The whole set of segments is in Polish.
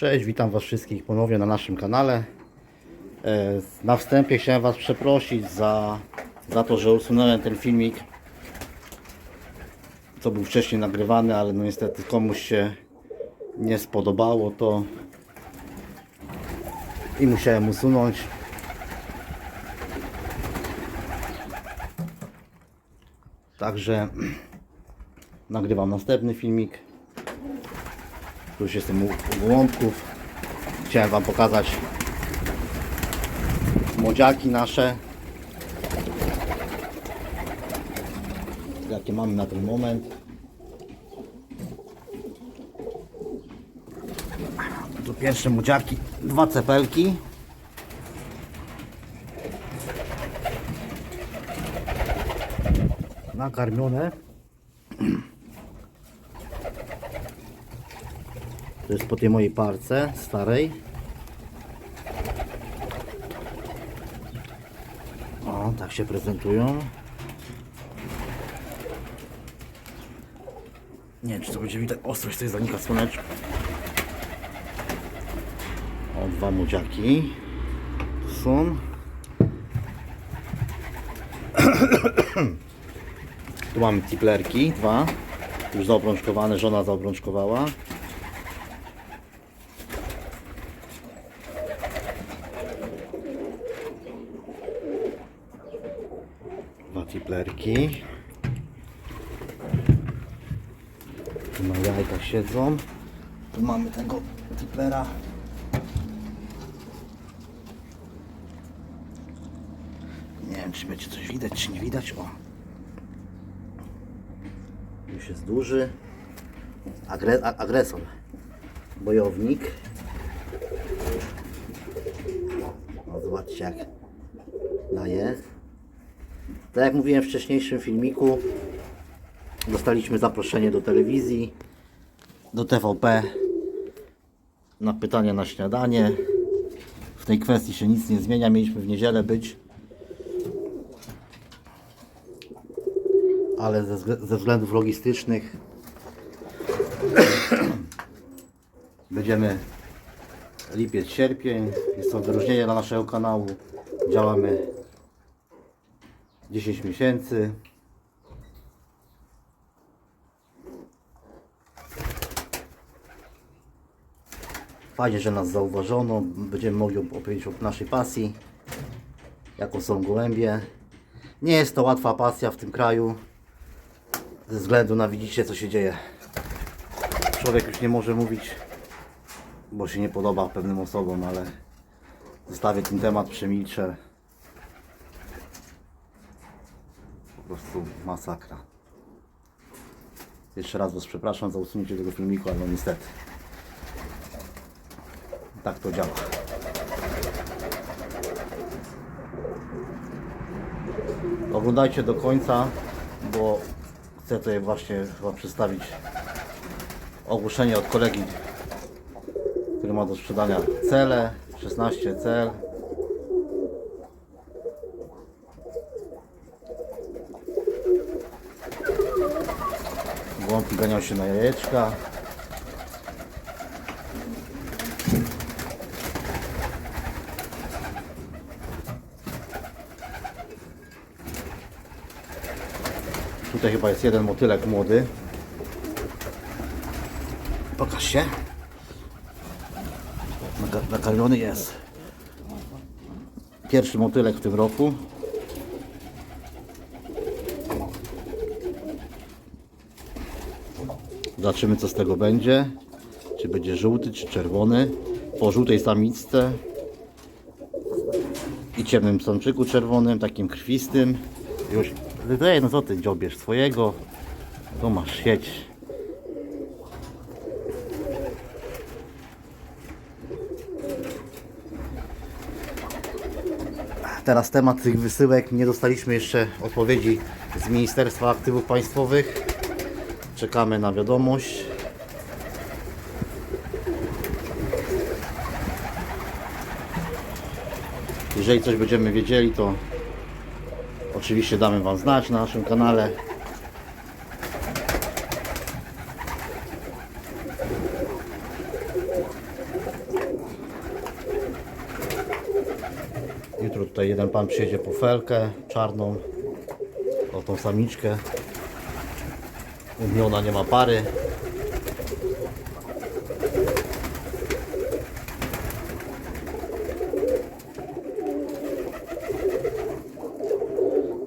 Cześć, witam Was wszystkich ponownie na naszym kanale. E, Na wstępie chciałem Was przeprosić za, za to, że usunąłem ten filmik, co był wcześniej nagrywany, ale no niestety komuś się nie spodobało to i musiałem usunąć. Także nagrywam następny filmik. Już jestem u, u gołąbków. Chciałem Wam pokazać młodziaki nasze. Jakie mamy na ten moment. Tu pierwsze młodziaki, dwa cepelki. Nakarmione. To jest po tej mojej parce starej. O, tak się prezentują. Nie wiem, czy to będzie widać. Ostrość tutaj zanika słoneczko. O, dwa młodziaki. Są. tu mamy tiplerki, dwa. Już zaobrączkowane, żona zaobrączkowała. Dwa tiplerki. Tu na siedzą. Tu mamy tego tiplera. Nie wiem, czy będzie coś widać, czy nie widać. O. Już jest duży. Agre agresor. Bojownik. O, zobaczcie jak. Tak jak mówiłem w wcześniejszym filmiku, dostaliśmy zaproszenie do telewizji, do TVP na pytania na śniadanie. W tej kwestii się nic nie zmienia. Mieliśmy w niedzielę być, ale ze, ze względów logistycznych będziemy lipiec, sierpień. Jest to wyróżnienie dla naszego kanału. Działamy 10 miesięcy. Fajnie, że nas zauważono. Będziemy mogli opowiedzieć o naszej pasji, jaką są gołębie. Nie jest to łatwa pasja w tym kraju, ze względu na widzicie, co się dzieje. Człowiek już nie może mówić, bo się nie podoba pewnym osobom, ale zostawię ten temat, przemilczę. Po prostu masakra. Jeszcze raz Was przepraszam za usunięcie tego filmiku, ale no niestety. Tak to działa. Oglądajcie do końca, bo chcę tutaj właśnie chyba przedstawić ogłoszenie od kolegi, który ma do sprzedania cele, 16 cel. Głąbki ganiał się na jajeczka. Tutaj chyba jest jeden motylek młody. Pokaż się. Naka- Nakarmiony jest. Pierwszy motylek w tym roku. Zobaczymy co z tego będzie. Czy będzie żółty, czy czerwony. Po żółtej samiczce i ciemnym samczyku czerwonym, takim krwistym. Już, ej, no co ty dziobierz swojego? Tu masz sieć. Teraz temat tych wysyłek. Nie dostaliśmy jeszcze odpowiedzi z Ministerstwa Aktywów Państwowych. Czekamy na wiadomość. Jeżeli coś będziemy wiedzieli, to oczywiście damy Wam znać na naszym kanale. Jutro tutaj jeden pan przyjedzie po felkę czarną, o tą samiczkę. Umiona nie ma pary.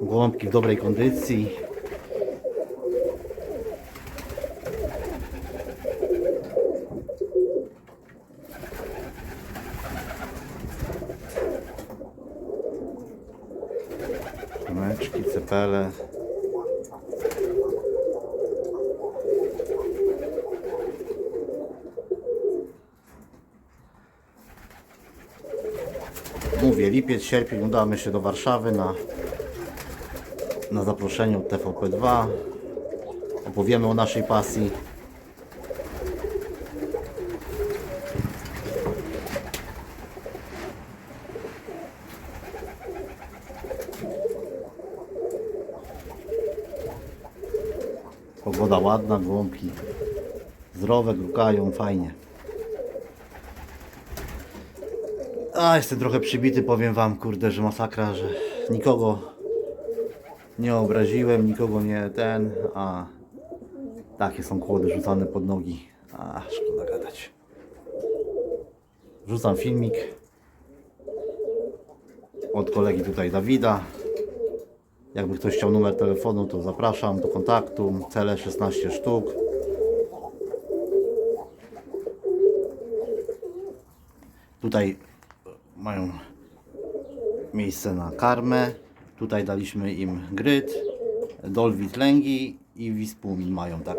Gołąbki w dobrej kondycji. Lipiec, sierpień udamy się do Warszawy na, na zaproszenie od TVP2. Opowiemy o naszej pasji. Pogoda ładna, gołąbki zdrowe, grukają, fajnie. A, jestem trochę przybity, powiem wam, kurde, że masakra, że nikogo nie obraziłem, nikogo nie ten, a takie są kłody rzucane pod nogi. A, szkoda gadać. Wrzucam filmik od kolegi tutaj Dawida. Jakby ktoś chciał numer telefonu, to zapraszam do kontaktu. Cele 16 sztuk. Tutaj mają miejsce na karmę. Tutaj daliśmy im gryt, dolwit lęgi i wispumin mają tak.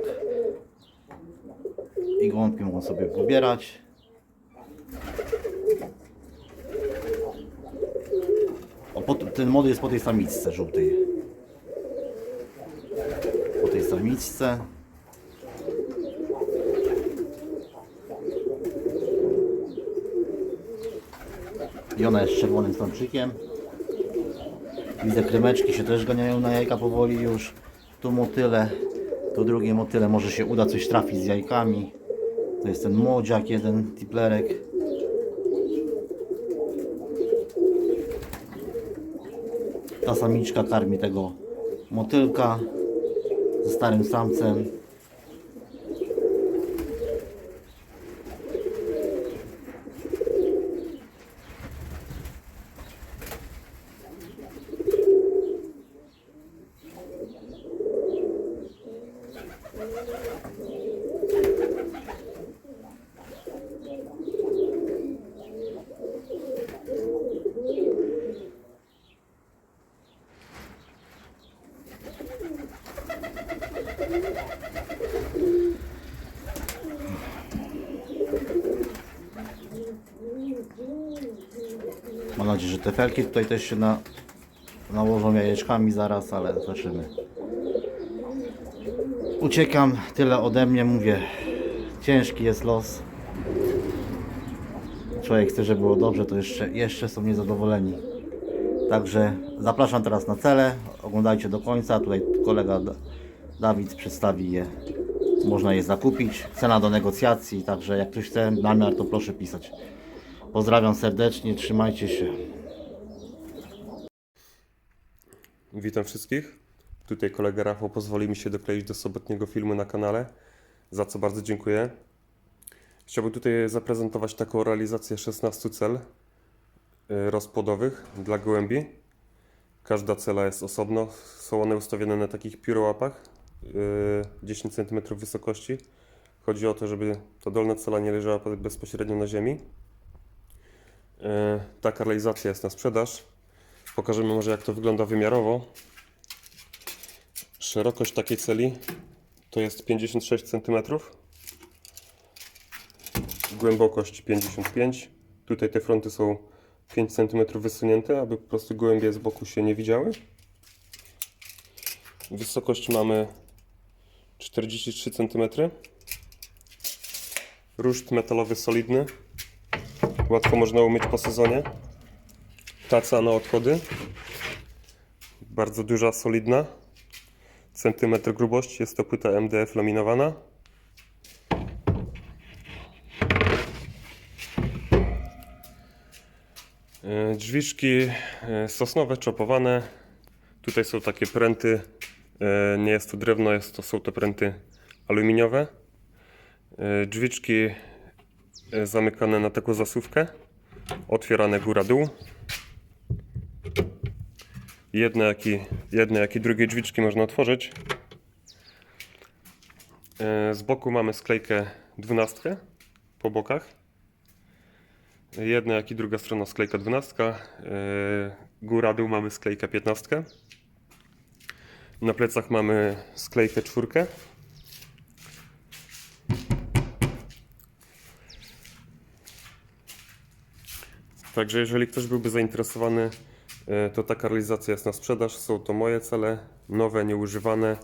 I gołąbki mogą sobie pobierać. O, ten młody jest po tej samiczce żółtej. Po tej samiczce. I ona jest czerwonym stączykiem. Widzę kremeczki się też ganiają na jajka powoli już. Tu motyle, tu drugie motyle. Może się uda coś trafić z jajkami. To jest ten młodziak, jeden tiplerek. Ta samiczka karmi tego motylka ze starym samcem. Mam nadzieję, że te felki tutaj też się na, nałożą jajeczkami zaraz, ale zobaczymy. Uciekam, tyle ode mnie, mówię. Ciężki jest los. Człowiek chce, żeby było dobrze, to jeszcze, jeszcze są niezadowoleni. Także zapraszam teraz na cele. Oglądajcie do końca. Tutaj kolega Dawid przedstawi je. Można je zakupić. Cena do negocjacji. Także jak ktoś chce namiar, to proszę pisać. Pozdrawiam serdecznie, trzymajcie się. Witam wszystkich. Tutaj kolega Rafał pozwoli mi się dokleić do sobotniego filmu na kanale, za co bardzo dziękuję. Chciałbym tutaj zaprezentować taką realizację 16 cel y, rozpłodowych dla gołębi. Każda cela jest osobno. Są one ustawione na takich piórołapach 10 cm wysokości. Chodzi o to, żeby ta dolna cela nie leżała bezpośrednio na ziemi. Y, Taka realizacja jest na sprzedaż. Pokażemy może jak to wygląda wymiarowo. Szerokość takiej celi to jest 56 cm. Głębokość 55. Tutaj te fronty są 5 cm wysunięte, aby po prostu gołębie z boku się nie widziały. Wysokość mamy 43 cm. Ruszt metalowy solidny. Łatwo można umyć po sezonie. Taca na odchody. Bardzo duża, solidna. Centymetr grubości. Jest to płyta MDF laminowana. E, Drzwiczki e, sosnowe, czopowane. Tutaj są takie pręty. E, Nie jest to drewno, jest to, są to pręty aluminiowe. E, Drzwiczki e, zamykane na taką zasuwkę. Otwierane góra-dół. Jedne jak, jedne, jak i drugie drzwiczki można otworzyć. Z boku mamy sklejkę dwunastkę po bokach. Jedna jak i druga strona sklejka dwunastka. E, Góra, dół mamy sklejkę piętnastkę. Na plecach mamy sklejkę czwórkę. Także jeżeli ktoś byłby zainteresowany, e, to taka realizacja jest na sprzedaż. Są to moje cele, nowe, nieużywane.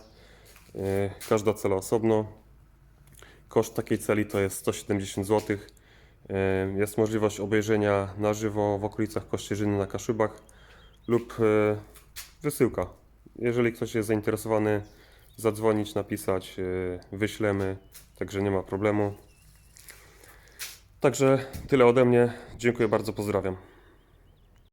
E, Każda cela osobno. Koszt takiej celi to jest 170 zł. E, Jest możliwość obejrzenia na żywo w okolicach Kościerzyny na Kaszubach lub wysyłka. Jeżeli ktoś jest zainteresowany, zadzwonić, napisać, e, wyślemy, także nie ma problemu. Także tyle ode mnie. Dziękuję bardzo, pozdrawiam.